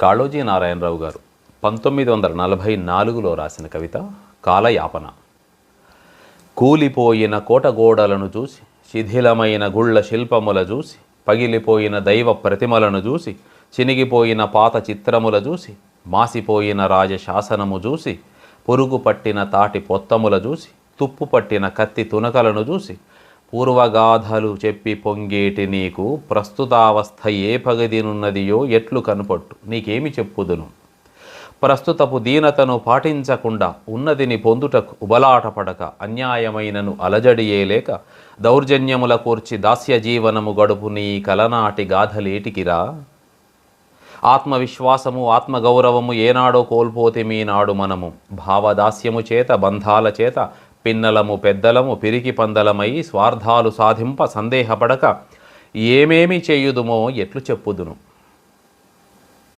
కాళోజీ నారాయణరావు గారు పంతొమ్మిది వందల నలభై నాలుగులో రాసిన కవిత కాలయాపన. కూలిపోయిన కోటగోడలను చూసి శిథిలమైన గుళ్ళ శిల్పముల చూసి పగిలిపోయిన దైవ ప్రతిమలను చూసి చినిగిపోయిన పాత చిత్రముల చూసి మాసిపోయిన రాజశాసనము చూసి పురుగు పట్టిన తాటి పొత్తముల చూసి తుప్పు పట్టిన కత్తి తునకలను చూసి పూర్వగాథలు చెప్పి పొంగేటి నీకు ప్రస్తుతావస్థ ఏ పగదినున్నదియో ఎట్లు కనుపట్టు. నీకేమి చెప్పుదును? ప్రస్తుతపు దీనతను పాటించకుండా ఉన్నదిని పొందుటకు ఉబలాటపడక అన్యాయమైనను అలజడియేలేక దౌర్జన్యముల కూర్చి దాస్య జీవనము గడుపు నీ కలనాటి గాథలేటికిరా? ఆత్మవిశ్వాసము ఆత్మగౌరవము ఏనాడో కోల్పోతే మీనాడు మనము. భావదాస్యము చేత బంధాల చేత పిన్నలము పెద్దలము పిరికి పందలమై స్వార్థాలు సాధింప సందేహపడక ఏమేమి చేయుదుమో ఎట్లు చెప్పుదును.